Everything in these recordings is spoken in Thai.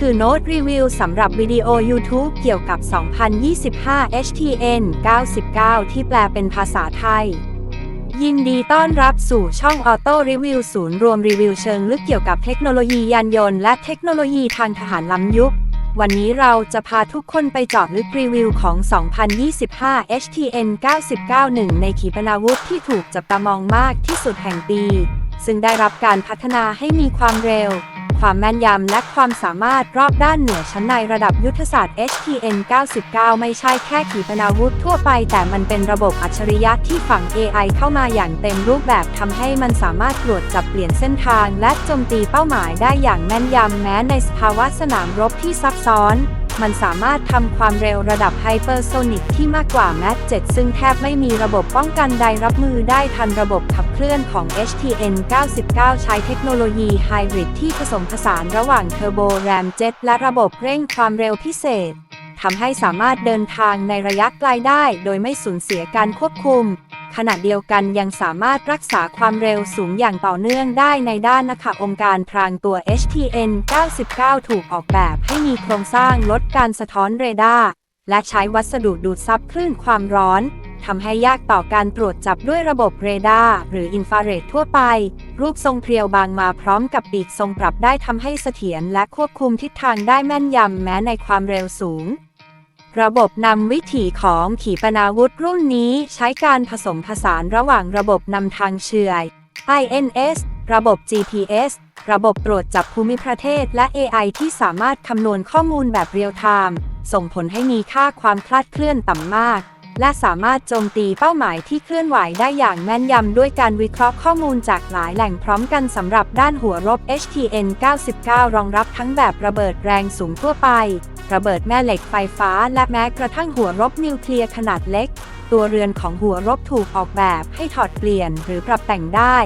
คือโน้ตรีวิวสำหรับวิดีโอ YouTube เกี่ยวกับ 2025 HTN 99 ที่แปลเป็นภาษาไทย ยินดีต้อนรับสู่ช่องออโต้รีวิวศูนย์รวมรีวิวเชิงลึกเกี่ยวกับเทคโนโลยียานยนต์และเทคโนโลยีทางทหารล้ำยุค วันนี้เราจะพาทุกคนไปเจาะลึกรีวิวของ 2025 HTN 99 หนึ่งในขีปนาวุธที่ถูกจับตามองมากที่สุดแห่งปี ซึ่งได้รับการพัฒนาให้มีความเร็ว ความแม่นยำและความสามารถรอบด้านเหนือชั้นในระดับยุทธศาสตร์ HTN 99 ไม่ใช่แค่ขีปนาวุธทั่วไป แต่มันเป็นระบบอัจฉริยะที่ฝัง AI เข้ามาอย่างเต็มรูปแบบทำให้มันสามารถตรวจจับเปลี่ยนเส้นทาง และโจมตีเป้าหมายได้อย่างแม่นยำแม้ในสภาวะสนามรบที่ซับซ้อน มันสามารถทำความเร็วระดับไฮเปอร์โซนิกที่มากกว่าแมท7ซึ่งแทบไม่มีระบบป้องกันใดรับมือได้ทันระบบขับเคลื่อนของ HTN 99 ใช้เทคโนโลยีไฮบริดที่ผสมผสานระหว่างเทอร์โบแรมเจ็ตและระบบเร่งความเร็วพิเศษทำให้สามารถเดินทางในระยะไกลได้ โดยไม่สูญเสียการควบคุม ขณะเดียวกันยังสามารถรักษาความเร็วสูงอย่างต่อเนื่องได้ในด้านนะคะองค์การพรางตัว HTN 99 ถูกออกแบบให้มีโครงสร้างลดการสะท้อนเรดาร์และใช้วัสดุดูดซับคลื่นความร้อนทำให้ยากต่อการตรวจจับด้วยระบบเรดาร์หรืออินฟราเรดทั่วไป รูปทรงเพรียวบางมาพร้อมกับปีกทรงปรับได้ทำให้เสถียรและควบคุมทิศทางได้แม่นยำแม้ในความเร็วสูง ระบบนำวิถีของขีปนาวุธรุ่นนี้ใช้การผสมผสานระหว่างระบบนำทางเชื่อย INS ระบบ GPS ระบบตรวจจับภูมิประเทศ และ AI ที่สามารถคำนวณข้อมูลแบบเรียลไทม์ส่งผลให้มีค่าความคลาดเคลื่อนต่ำมาก และสามารถโจมตีเป้าหมายที่เคลื่อนไหวได้อย่างแม่นยำด้วยการวิเคราะห์ข้อมูลจากหลายแหล่งพร้อมกันสำหรับด้านหัวรบ HTN 99 รองรับทั้งแบบระเบิดแรงสูงทั่วไป ระเบิดแม่เหล็กไฟฟ้าและแม้กระทั่งหัวรบนิวเคลียร์ขนาดเล็ก ตัวเรือนของหัวรบถูกออกแบบให้ถอดเปลี่ยนหรือปรับแต่งได้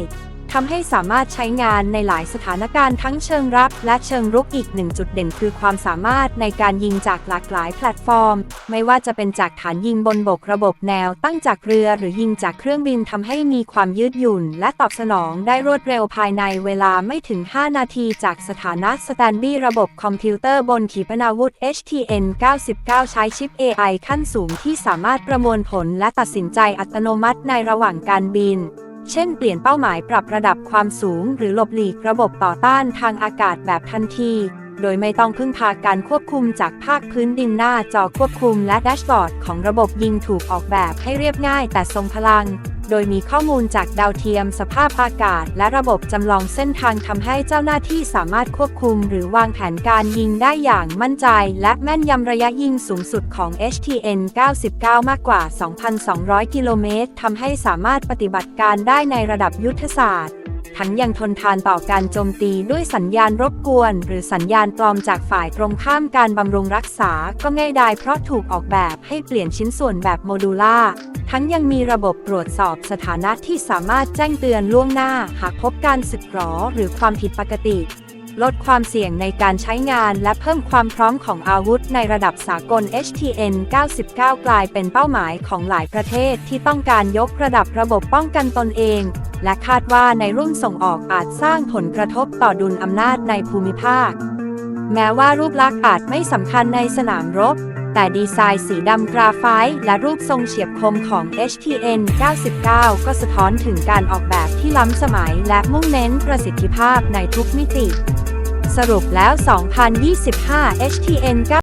ทำให้สามารถใช้งานในหลายสถานการณ์ทั้งเชิงรับและเชิงรุกอีกหนึ่งจุดเด่นคือความสามารถในการยิงจากหลากหลายแพลตฟอร์ม ไม่ว่าจะเป็นจากฐานยิงบนบกระบบแนวตั้งจากเรือหรือยิงจากเครื่องบินทำให้มีความยืดหยุ่น และตอบสนองได้รวดเร็วภายในเวลาไม่ถึง 5 นาทีจากสถานะสแตนดี้ระบบคอมพิวเตอร์บนขีปนาวุธ HTN 99 ใช้ชิป AI ขั้นสูงที่สามารถประมวลผลและตัดสินใจอัตโนมัติในระหว่างการบิน เช่นเปลี่ยนเป้าหมายปรับระดับความสูง หรือหลบหลีกระบบต่อต้านทางอากาศแบบทันที โดยไม่ต้องพึ่งพาการควบคุมจากภาคพื้นดินหน้าจอควบคุมและแดชบอร์ดของระบบยิงถูกออกแบบให้เรียบง่ายแต่ทรงพลัง โดยมีข้อมูลจากดาวเทียมสภาพอากาศ และระบบจำลองเส้นทางทำให้เจ้าหน้าที่สามารถควบคุม หรือวางแผนการยิงได้อย่างมั่นใจ และแม่นยำระยะยิงสูงสุดของ HTN 99 มากกว่า 2,200 กิโลเมตรทำให้สามารถปฏิบัติการได้ในระดับยุทธศาสตร์ ทั้งยังทนทานต่อการโจมตีด้วยสัญญาณรบกวน หรือสัญญาณปลอมจากฝ่ายตรงข้ามการบำรุงรักษาก็ง่ายดายเพราะถูกออกแบบให้เปลี่ยนชิ้นส่วนแบบโมดูล่าทั้งยังมีระบบตรวจสอบสถานะที่สามารถแจ้งเตือนล่วงหน้า หากพบการสึกหรอหรือความผิดปกติ ลดความเสี่ยงในการใช้งานและเพิ่มความพร้อมของอาวุธในระดับสากล HTN 99 กลายเป็นเป้าหมายของหลายประเทศที่ต้องการยกระดับระบบป้องกันตนเอง และคาดว่าในรุ่นส่งออกอาจสร้างผลกระทบต่อดุลอำนาจในภูมิภาค แม้ว่ารูปลักษณ์อาจไม่สำคัญในสนามรบ แต่ดีไซน์สีดำกราไฟต์และรูปทรงเฉียบคมของ HTN 99 ก็สะท้อนถึงการออกแบบที่ล้ำสมัยและมุ่งเน้นประสิทธิภาพในทุกมิติ สรุปแล้ว 2025 HTN 9